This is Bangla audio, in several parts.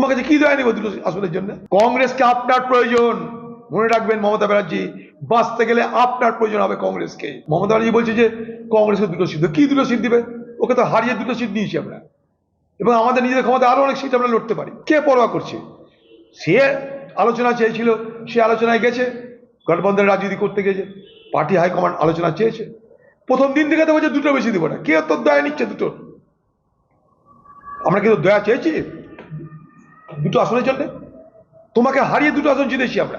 তোমার কাছে কি দেয় নিব দুটো আসনের জন্য? কংগ্রেসকে আপনার প্রয়োজন। মনে রাখবেন মমতা ব্যানার্জি, বাঁচতে গেলে আপনার প্রয়োজন হবে কংগ্রেসকে। মমতা ব্যানার্জি বলছে যে কংগ্রেসকে দুটো সিট কি দুটো সিট দিবে? ওকে তো হারিয়ে দুটো সিট নিয়েছি আমরা। এবং আমাদের নিজেদের ক্ষমতা আরও অনেক সিট আমরা লড়তে পারি। কে পরোয়া করছে? সে আলোচনা চেয়েছিল, সে আলোচনায় গেছে। গঠবন্ধনের রাজনীতি করতে গেছে। পার্টি হাইকমান্ড আলোচনা চেয়েছে। প্রথম দিন থেকে তো বলছে দুটো বেশি দিব না। কে তোর দয়া নিচ্ছে দুটো? আমরা কিন্তু দয়া চেয়েছি? দুটো আসনের জন্য। তোমাকে হারিয়ে দুটো আসন জিতেছি আমরা।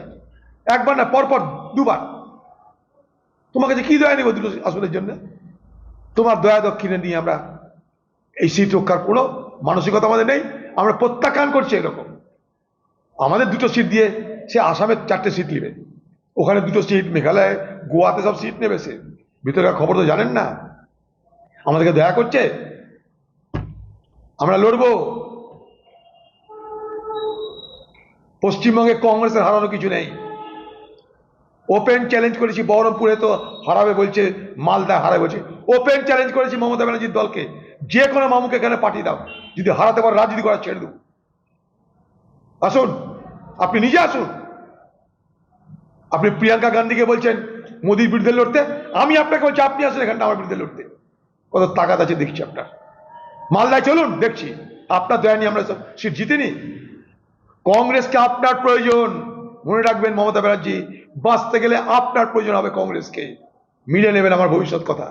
একবার না, পরপর দুবার। তোমাকে যে কি দয়া নেব দুটো আসনের জন্য? তোমার দয়া দক্ষিণে নিয়ে আমরা এই সিট রক্ষার কোনো মানসিকতা আমাদের নেই। আমরা প্রত্যাখ্যান করছি এরকম। আমাদের দুটো সিট দিয়ে সে আসামের চারটে সিট নেবে। ওখানে দুটো সিট, মেঘালয়, গোয়াতে সব সিট নেবে সে। ভিতরের খবর তো জানেন না। আমাদেরকে দয়া করছে। আমরা লড়বো। পশ্চিমবঙ্গে কংগ্রেসের হারানো কিছু নেই। ওপেন চ্যালেঞ্জ করেছি বহরমপুরে তো হারাবে বলছে, মালদা হারাবে বলছে। ওপেন চ্যালেঞ্জ করেছি মমতা ব্যানার্জির দলকে। যে কোনো মামুকে এখানে পাঠিয়ে দাও। যদি হারাতে পারো, রাজনীতি করা ছেড়ে দেবো। আসুন, আপনি নিজে আসুন। আপনি প্রিয়াঙ্কা গান্ধীকে বলছেন, মোদির বিরুদ্ধে লড়তে। আমি আপনাকে বলছি, আপনি আসুন এখানটা আমার বিরুদ্ধে লড়তে। কত তাকাত আছে দেখছি আপনার। মালদায় চলুন, দেখছি। আপনার দয়া নিয়ে আমরা সব সিট জিতিনি। কংগ্রেসকে আপনার প্রয়োজন। মনে রাখবেন মমতা ব্যানার্জি, বাঁচতে গেলে আপনার প্রয়োজন হবে কংগ্রেসকে। মিলে নেবেন আমার ভবিষ্যৎ কথা।